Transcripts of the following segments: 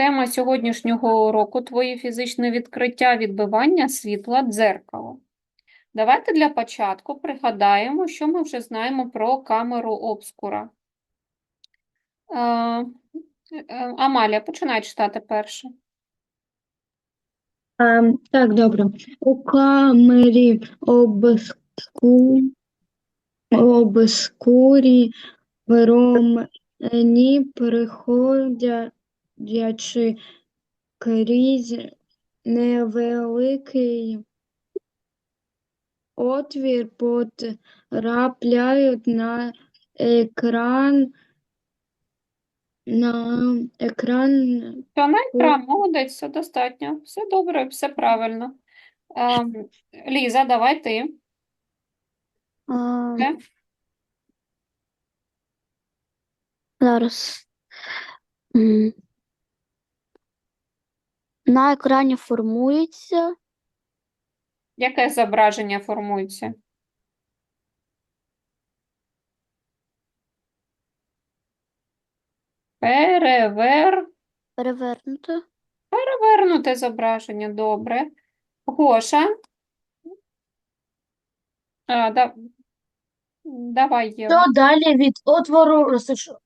Тема сьогоднішнього уроку твої фізичне відкриття відбивання світла дзеркало. Давайте для початку пригадаємо, що ми вже знаємо про камеру обскура. Е, е, Амалія, починай читати перше. А, так, добре. У камері обску... обскурі промені приходячи крізь невеликий отвір потрапляють на екран на екран на екран? Молодець, все достатньо. Все добре, все правильно. Е, Ліза, давай ти. А, Е? Зараз. М. На екрані формується Яке зображення формується? Перевер... перевернуто. Перевернуте зображення, добре. Гоша. А, да... Давай, Єва. Що далі від отвору розташу...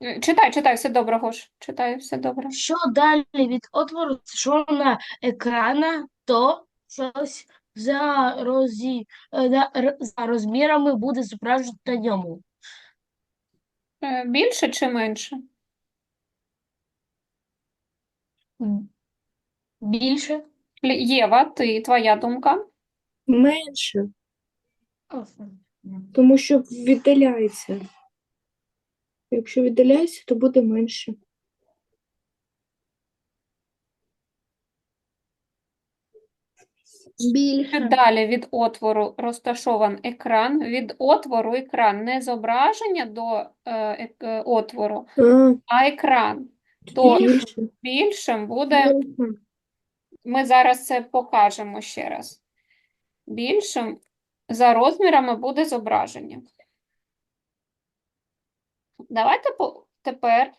Читай, читай, все добре, Гош. Читай, все добре. Що далі від отвору розташована екрана, то щось за, розі... е, за р- за розмірами буде зображено на ньому. Е, Більше чи менше? Більше. Лі- Єва, ти, твоя думка? менше, тому що віддаляється. Якщо віддаляється, то буде менше. Більше. Далі від отвору розташован екран. Від отвору екран не зображення до е, е, отвору, А, а екран. То більше. більшим буде, ми зараз це покажемо ще раз. Більшим за розмірами буде зображення. Давайте по- тепер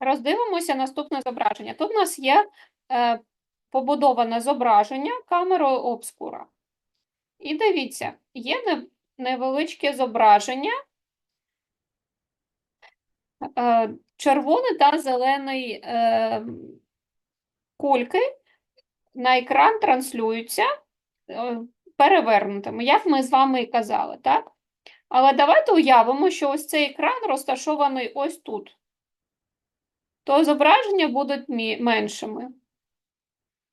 роздивимося наступне зображення. Тут у нас є е, побудоване зображення камерою обскура. І дивіться, є невеличке зображення е, червоний та зелений е, кульки на екран транслюються е, перевернутими, як ми з вами і казали, так? Але давайте уявимо, що ось цей екран розташований ось тут. То зображення будуть меншими.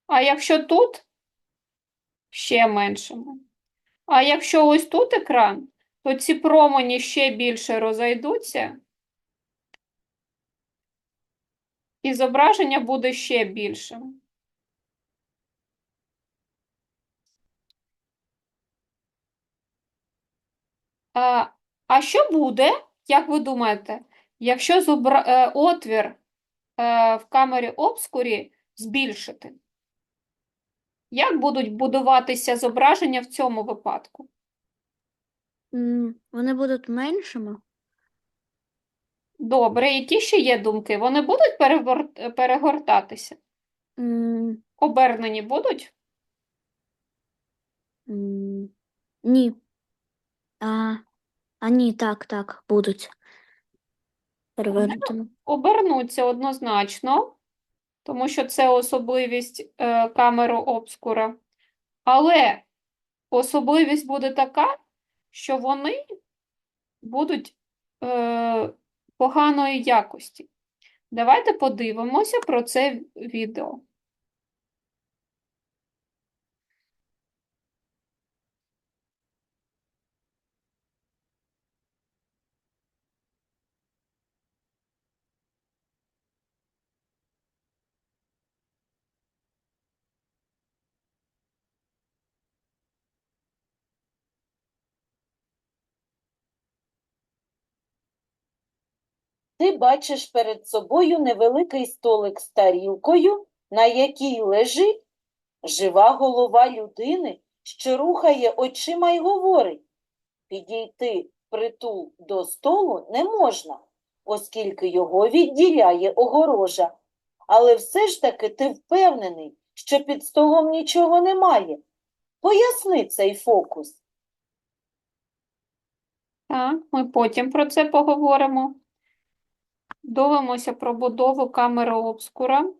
А якщо тут ще меншими. А якщо ось тут екран, то ці промені ще більше розійдуться, і зображення буде ще більшим. А, а що буде, як ви думаєте, якщо зобра... е, отвір е, в камері обскурі збільшити? Як будуть будуватися зображення в цьому випадку? Вони будуть меншими. Добре, які ще є думки? Вони будуть перегортатися? Обернені будуть? м, Ні. А, а ні, так, так, будуть. Перевернутими. Обернуться однозначно, тому що це особливість е, камери обскура. Але особливість буде така, що вони будуть е, поганої якості. Давайте подивимося про це відео. Ти бачиш перед собою невеликий столик з тарілкою, на якій лежить жива голова людини, що рухає очима й говорить. Підійти впритул до столу не можна, оскільки його відділяє огорожа. Але все ж таки ти впевнений, що під столом нічого немає. Поясни цей фокус. Так, ми потім про це поговоримо. Дивимося про будову камери обскура.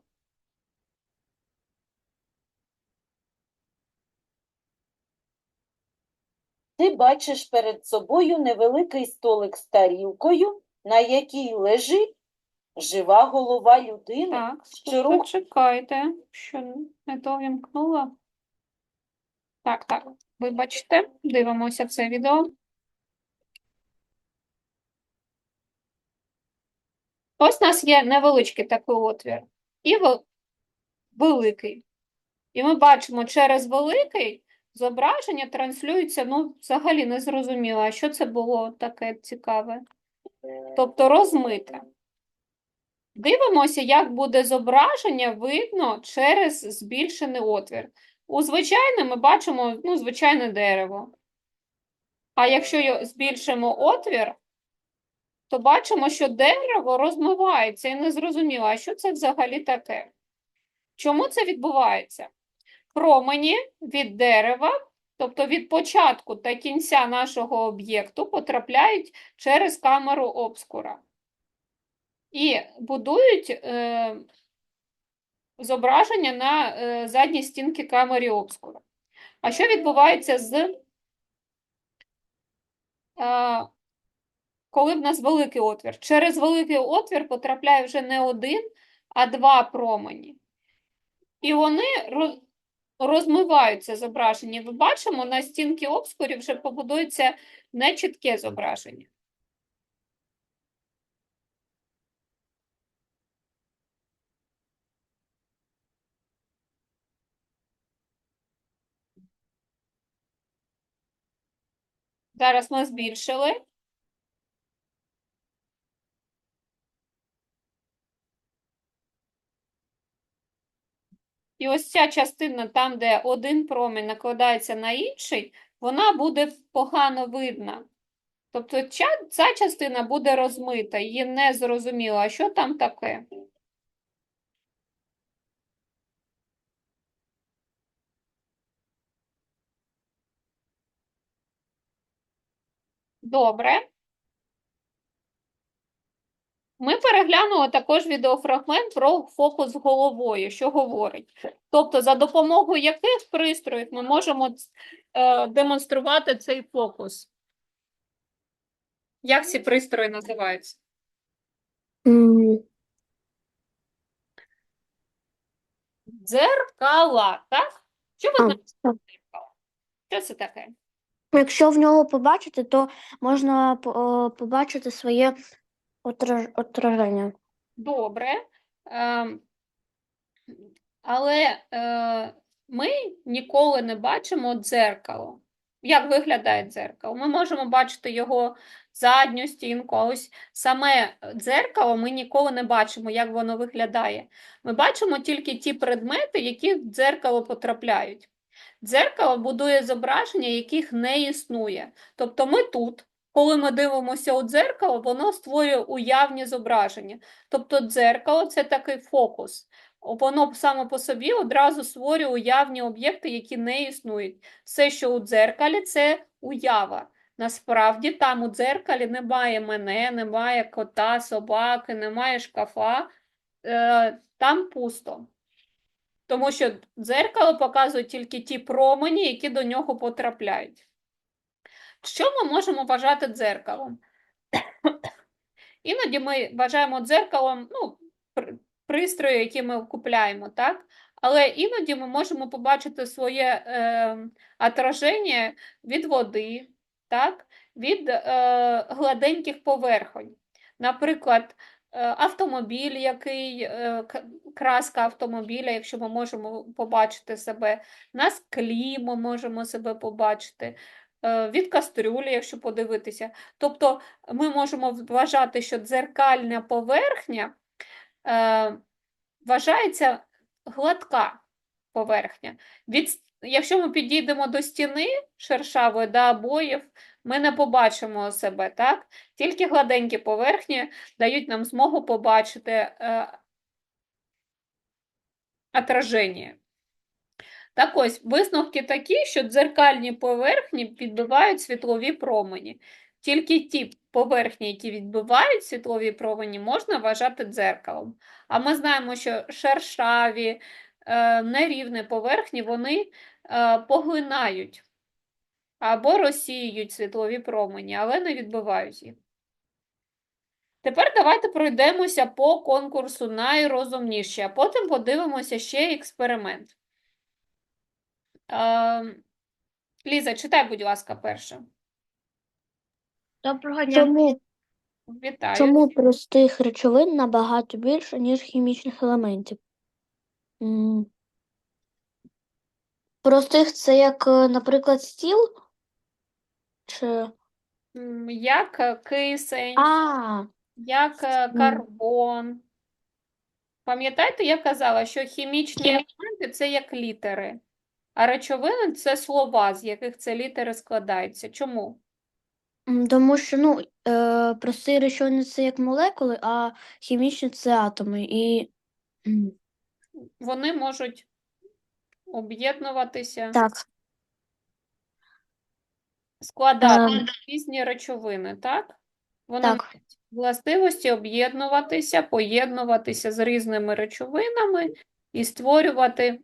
Ти бачиш перед собою невеликий столик з тарілкою, на якій лежить жива голова людини, Так, що рух почекайте, що не то вімкнула. Так, так, вибачте, дивимося це відео. Ось у нас є невеличкий такий отвір і великий. І ми бачимо, через великий зображення транслюється, ну, взагалі не зрозуміло, що це було таке цікаве. Тобто розмите. Дивимося, як буде зображення видно через збільшений отвір. У звичайне ми бачимо ну, звичайне дерево. А якщо збільшимо отвір, то бачимо, що дерево розмивається і не зрозуміло, а що це взагалі таке? Чому це відбувається? Промені від дерева, тобто від початку та кінця нашого об'єкту, потрапляють через камеру обскура і будують е, зображення на е, задній стінки камери обскура. А що відбувається з е, коли в нас великий отвір? Через великий отвір потрапляє вже не один, а два промені. І вони розмиваються зображення. Ви бачимо, на стінки обскурі вже побудується нечітке зображення. Зараз ми збільшили. І ось ця частина, там, де один промінь накладається на інший, вона буде погано видна. Тобто ця, ця частина буде розмита, її не зрозуміло, а що там таке? Добре. Ми переглянули також відеофрагмент про фокус головою, що говорить. Тобто, за допомогою яких пристроїв ми можемо е, демонструвати цей фокус? Як ці пристрої називаються? Дзеркала, так? Що ви знаєте про дзеркало? Що це таке? Якщо в нього побачити, то можна о, побачити своє отраження. Добре. Ем, але е, ми ніколи не бачимо дзеркало. Як виглядає дзеркало? Ми можемо бачити його задню стінку, а ось саме дзеркало ми ніколи не бачимо, як воно виглядає. Ми бачимо тільки ті предмети, які в дзеркало потрапляють. Дзеркало будує зображення, яких не існує. Тобто ми тут, коли ми дивимося у дзеркало, воно створює уявні зображення. Тобто дзеркало це такий фокус. Воно саме по собі одразу створює уявні об'єкти, які не існують. Все, що у дзеркалі, це уява. Насправді там у дзеркалі немає мене, немає кота, собаки, немає шкафа. Е, там пусто. Тому що дзеркало показує тільки ті промені, які до нього потрапляють. Що ми можемо вважати дзеркалом? Іноді ми вважаємо дзеркалом ну, пристрої, які ми купляємо, так? Але іноді ми можемо побачити своє е, отраження від води, так? від е, гладеньких поверхонь. Наприклад, е, автомобіль, який, е, краска автомобіля, якщо ми можемо побачити себе, на склі ми можемо себе побачити, від кастрюлі, якщо подивитися. Тобто ми можемо вважати, що дзеркальна поверхня е, вважається гладка поверхня. Від якщо ми підійдемо до стіни шершавої, до обоїв, ми не побачимо себе, так? Тільки гладенькі поверхні дають нам змогу побачити е, отраження. Так ось, висновки такі, що дзеркальні поверхні відбивають світлові промені. Тільки ті поверхні, які відбивають світлові промені, можна вважати дзеркалом. А ми знаємо, що шершаві, е, нерівні поверхні, вони е, поглинають або розсіюють світлові промені, але не відбивають їх. Тепер давайте пройдемося по конкурсу найрозумніші, а потім подивимося ще експеримент. Е, Ліза, читай, будь ласка, перше. Доброго дня. Чому, Вітаю. чому простих речовин набагато більше, ніж хімічних елементів? М, Простих це як, е, наприклад, стіл? Чи... М, Як е, кисень, А, як е, карбон. Пам'ятаєте, я казала, що хімічні елементи це як літери, а речовини це слова, з яких це літери складаються. Чому? м, тому що, ну, е, прості речовини це як молекули, а хімічні це атоми. І м, Вони можуть об'єднуватися, так, складати Ем. різні речовини, так? Вони так. мають властивості об'єднуватися, поєднуватися з різними речовинами і створювати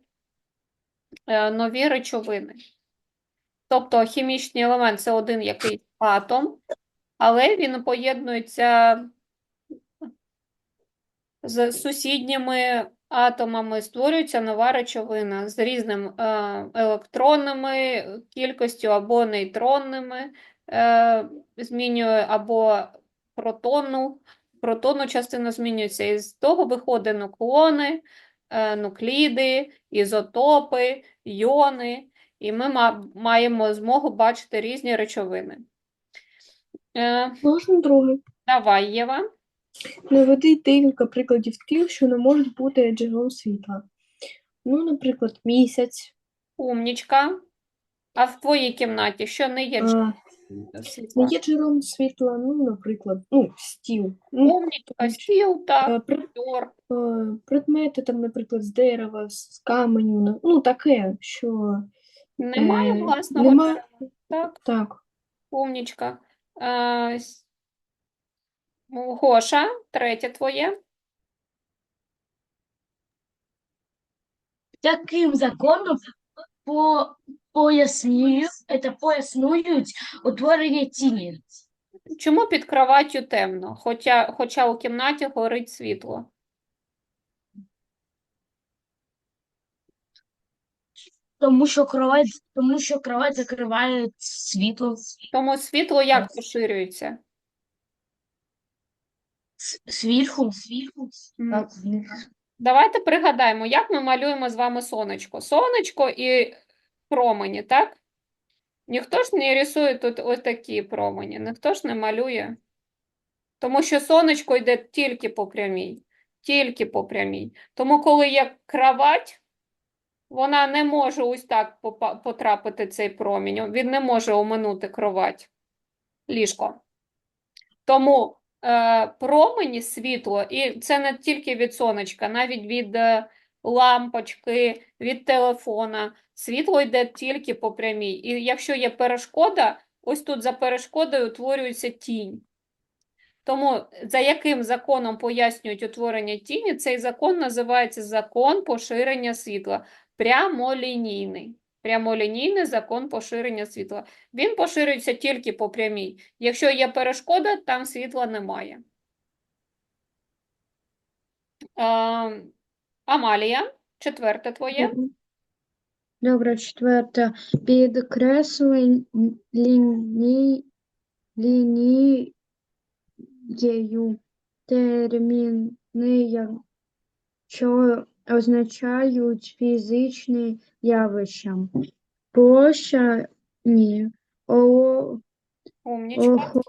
нові речовини. Тобто хімічний елемент це один якийсь атом, але він поєднується з сусідніми атомами, створюється нова речовина з різним е, електронними кількістю або нейтронними, е, змінює або протонну, протонну частину змінюється. І з того виходить нуклони, е, нукліди, ізотопи, йони, і ми маємо змогу бачити різні речовини. Е, Можна друге? давай, Єва. Наведи декілька прикладів тих, що не можуть бути джерелом світла. Ну, наприклад, місяць, Умнічка. А в твоїй кімнаті що не є а? Є джерелом світла, ну, наприклад, ну, стіл. Ну, стіл, е, так, пред- е, предмети, там, наприклад, з дерева, з каменю, ну, таке, що Немає е, власного нема- джерела. Так, так. умнічка. Е, с- Гоша, третє твоє. Таким законом по пояснюю, это пояснюють утворення тіні. Чому під кроваттю темно, хоча, хоча у кімнаті горить світло? Тому що кровать, тому що кровать закриває світло. Тому світло як поширюється? Зверху, зверху. Давайте пригадаємо, як ми малюємо з вами сонечко. Сонечко і промені, так? Ніхто ж не рисує тут ось такі промені, ніхто ж не малює. Тому що сонечко йде тільки по прямій, тільки по прямій. Тому коли є кровать, вона не може ось так потрапити цей промінь, він не може оминути кровать, ліжко. Тому е, промені світло, і це не тільки від сонечка, навіть від е, лампочки, від телефона. Світло йде тільки по прямій. І якщо є перешкода, ось тут за перешкодою утворюється тінь. Тому за яким законом пояснюють утворення тіні, цей закон називається закон поширення світла. Прямолінійний. Прямолінійний закон поширення світла. Він поширюється тільки по прямій. Якщо є перешкода, там світла немає. Амалія, четверте твоє. Добре, четверте. Підкреслень ліній, лінією терміни, що означають фізичні явища. Площа ні. О, Умнічка.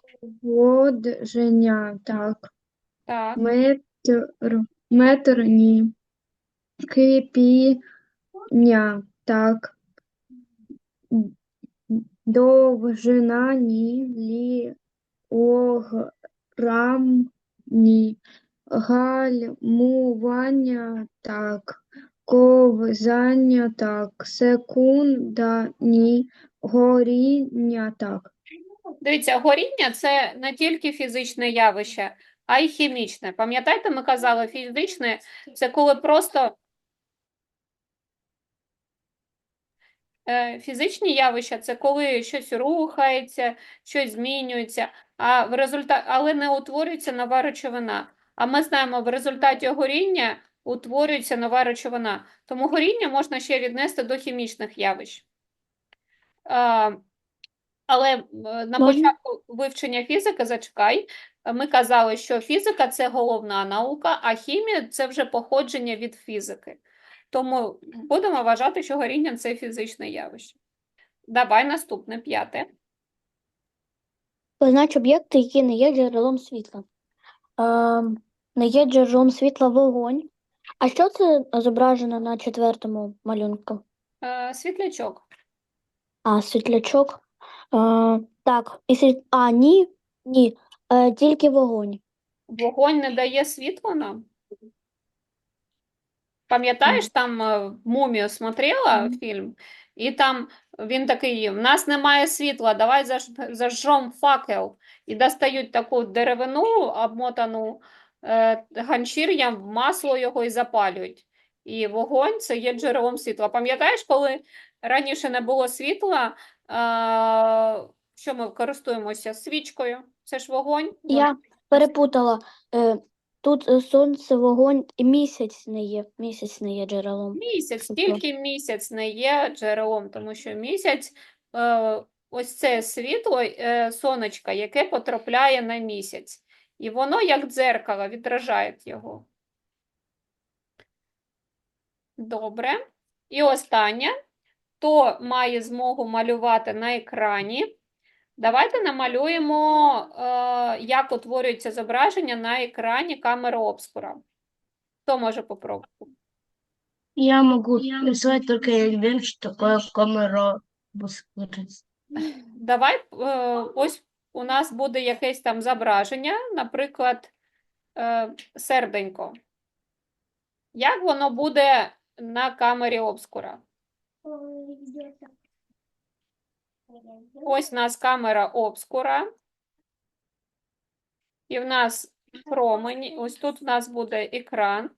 охолодження, так. Так. Метр, метр ні. Кипіння, так. довжина ні, ліграм ні, гальмування так, ковзання так, секунда ні, горіння так. Дивіться, горіння це не тільки фізичне явище, а й хімічне. Пам'ятаєте, ми казали, фізичне це коли просто фізичні явища це коли щось рухається, щось змінюється, а в результаті, але не утворюється нова речовина. А ми знаємо, в результаті горіння утворюється нова речовина. Тому горіння можна ще віднести до хімічних явищ. Е, Але е, на початку вивчення фізики, зачекай, е, ми казали, що фізика це головна наука, а хімія це вже походження від фізики. Тому будемо вважати, що горіння це фізичне явище. Давай наступне, п'яте. Познач об'єкти, які не є джерелом світла. Ем, не є джерелом світла вогонь. А що це зображено на четвертому малюнку? Е, Світлячок. А, світлячок. Е, так, і світ... А, ні, ні, е, тільки вогонь. Вогонь не дає світло нам? Пам'ятаєш, там е, «Мумію» смотрела фільм? І там він такий, в нас немає світла, давай заж- зажжем факел. І достають таку деревину, обмотану е, ганчір'ям, масло його і запалюють. І вогонь – це є джерелом світла. Пам'ятаєш, коли раніше не було світла, е, що ми користуємося свічкою? Це ж вогонь. Я перепутала. Тут е, сонце, вогонь і місяць не є. Місяць не є джерелом. Місяць, тільки місяць не є джерелом, тому що місяць, е, ось це світло, е, сонечка, яке потрапляє на місяць. І воно, як дзеркало, відражає його. Добре. І останнє. Хто має змогу малювати на екрані? Давайте намалюємо, е, як утворюється зображення на екрані камери обскура. Хто може попробувати? Я могу рисовать только я не что такое камера обскурить. Давай, е, ось у нас буде якесь там зображення, наприклад, е, серденько. Як воно буде на камері обскура? Ось у нас камера обскура. І в нас промені. Ось тут у нас буде екран.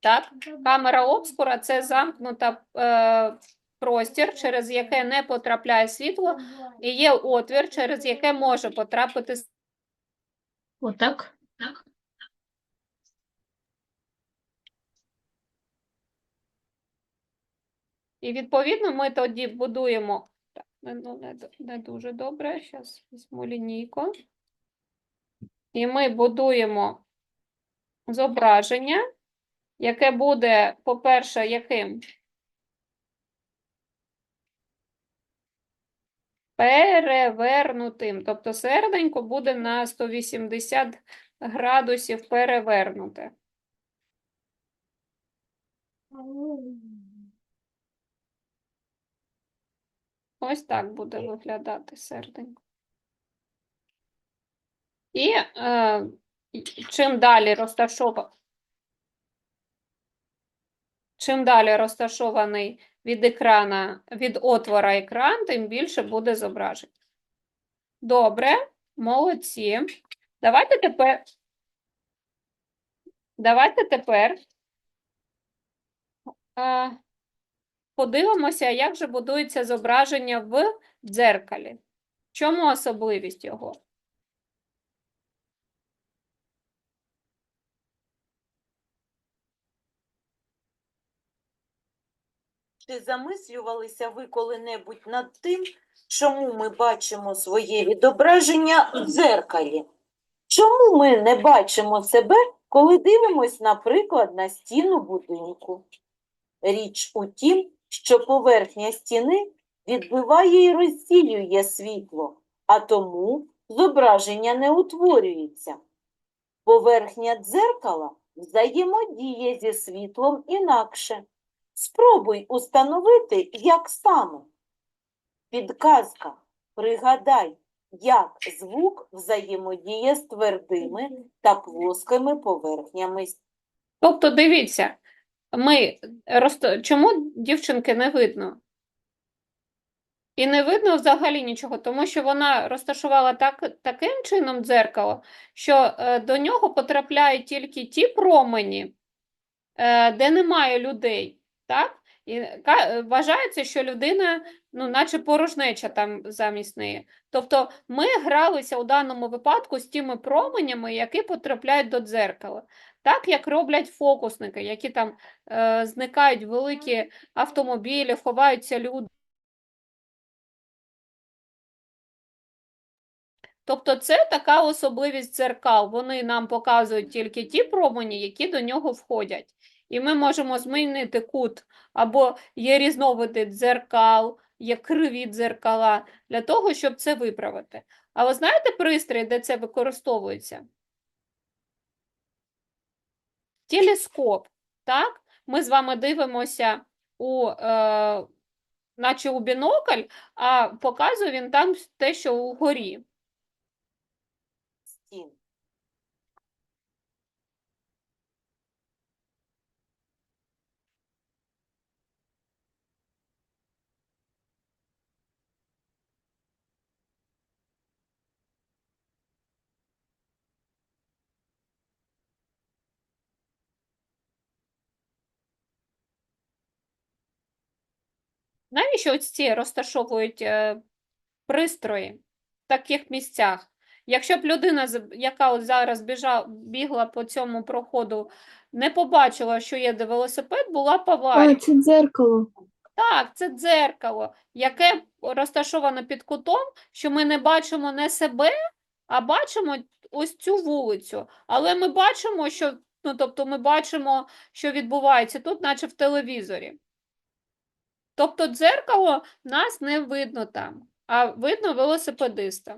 Так? Камера обскура це замкнута е, простір, через яке не потрапляє світло, і є отвір, через яке може потрапити с- Вот так? І відповідно ми тоді будуємо. Ну, не, не дуже добре. Зараз візьму лінійку. І ми будуємо зображення, яке буде, по-перше, яким? Перевернутим. Тобто серденько буде на 180 градусів перевернуте. Ось так буде виглядати серденько. І е, чим далі розташова... чим далі розташований від екрана, від отвора екран, тим більше буде зображень. Добре, молодці. Давайте тепер. Давайте тепер е, подивимося, як же будується зображення в дзеркалі. Чому особливість його? Чи замислювалися ви коли-небудь над тим, чому ми бачимо своє відображення в дзеркалі? Чому ми не бачимо себе, коли дивимось, наприклад, на стіну будинку? Річ у тім, що поверхня стіни відбиває і розділює світло, а тому зображення не утворюється. Поверхня дзеркала взаємодіє зі світлом інакше. Спробуй установити, як саме. Підказка. Пригадай, як звук взаємодіє з твердими та плоскими поверхнями Тобто, дивіться, ми розт... чому дівчинки не видно? І не видно взагалі нічого, тому що вона розташувала так, таким чином дзеркало, що е, до нього потрапляють тільки ті промені, е, де немає людей. Так? І вважається, що людина, ну, наче порожнеча там замість неї. Тобто ми гралися у даному випадку з тими променями, які потрапляють до дзеркала. Так як роблять фокусники, які там е, зникають великі автомобілі, ховаються люди. Тобто це така особливість дзеркал. Вони нам показують тільки ті промені, які до нього входять. І ми можемо змінити кут, або є різновиди дзеркал, є криві дзеркала, для того, щоб це виправити. А ви знаєте пристрій, де це використовується? Телескоп, так? Ми з вами дивимося у, е, наче у бінокль, а показує він там те, що угорі. Навіщо ось ці розташовують е, пристрої в таких місцях? Якщо б людина, яка от зараз біжа, бігла по цьому проходу, не побачила, що є де велосипед, була б А, це дзеркало. Так, це дзеркало, яке розташоване під кутом, що ми не бачимо не себе, а бачимо ось цю вулицю. Але ми бачимо, що, ну, тобто ми бачимо, що відбувається тут, наче в телевізорі. Тобто дзеркало нас не видно там, а видно велосипедиста.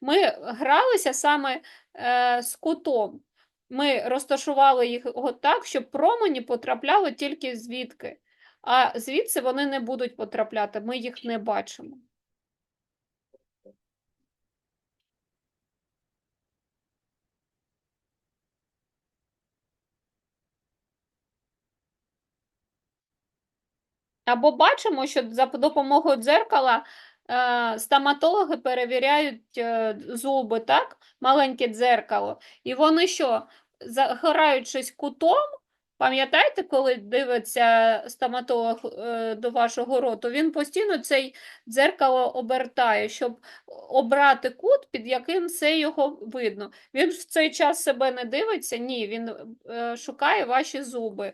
Ми гралися саме е, з кутом. Ми розташували їх так, щоб промені потрапляли тільки звідки. А звідси вони не будуть потрапляти, ми їх не бачимо. Або бачимо, що за допомогою дзеркала е, стоматологи перевіряють е, зуби, так? Маленьке дзеркало. І вони що, загораючись кутом, пам'ятаєте, коли дивиться стоматолог е, до вашого роту, він постійно цей дзеркало обертає, щоб обрати кут, під яким все його видно. Він в цей час себе не дивиться, ні, він шукає ваші зуби.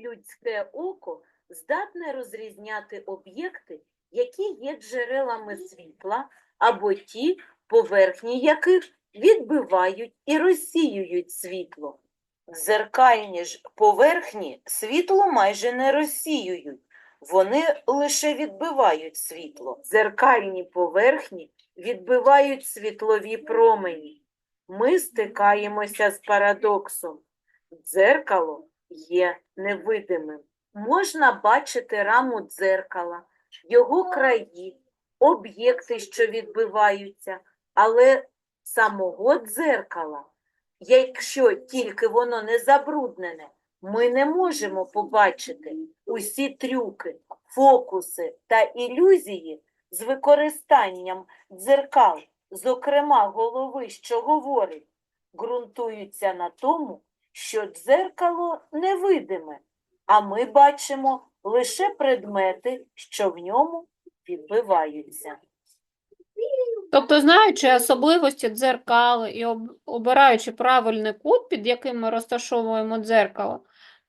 Людське око здатне розрізняти об'єкти, які є джерелами світла, або ті, поверхні яких відбивають і розсіюють світло. Дзеркальні ж поверхні світло майже не розсіюють, вони лише відбивають світло. Дзеркальні поверхні відбивають світлові промені. Ми стикаємося з парадоксом. Дзеркало є невидимим. Можна бачити раму дзеркала, його краї, об'єкти, що відбиваються, але самого дзеркала, якщо тільки воно не забруднене, ми не можемо побачити усі трюки, фокуси та ілюзії з використанням дзеркал, зокрема голови, що говорить, ґрунтуються на тому, що дзеркало невидиме, а ми бачимо лише предмети, що в ньому відбиваються. Тобто, знаючи особливості дзеркал і обираючи правильний кут, під яким ми розташовуємо дзеркало,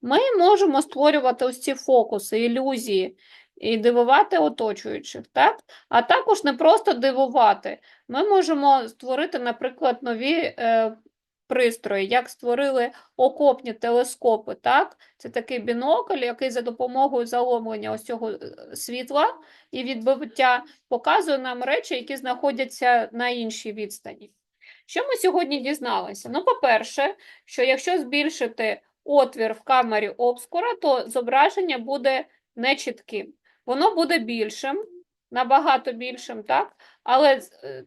ми можемо створювати ось ці фокуси, ілюзії і дивувати оточуючих, так? А також не просто дивувати. Ми можемо створити, наприклад, нові е, пристрої, як створили окопні телескопи, так? Це такий бінокль, який за допомогою заломлення ось цього е, світла і відбиття показує нам речі, які знаходяться на іншій відстані. Що ми сьогодні дізналися? Ну, по-перше, що якщо збільшити отвір в камері обскура, то зображення буде нечітким. Воно буде більшим, набагато більшим, так? Але е,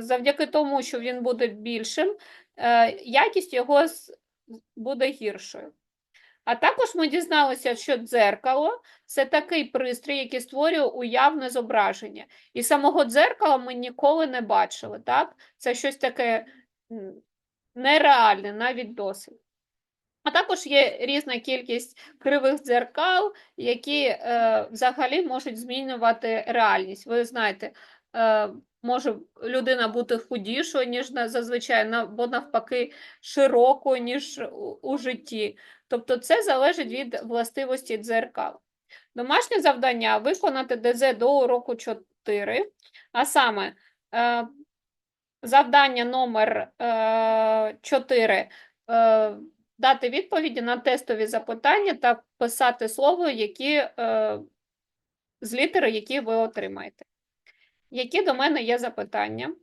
завдяки тому, що він буде більшим, якість його буде гіршою. А також ми дізналися, що дзеркало це такий пристрій, який створює уявне зображення. І самого дзеркала ми ніколи не бачили, так? Це щось таке нереальне, навіть досить. А також є різна кількість кривих дзеркал, які е, взагалі можуть змінювати реальність. Ви знаєте, е, може людина бути худішою, ніж зазвичай, або навпаки широкою, ніж у, житті. Тобто це залежить від властивості дзеркал. Домашнє завдання виконати ДЗ до уроку 4, а саме е, завдання номер е, 4 е, дати відповіді на тестові запитання та писати слово, які, е, з літери, які ви отримаєте. Які до мене є запитання?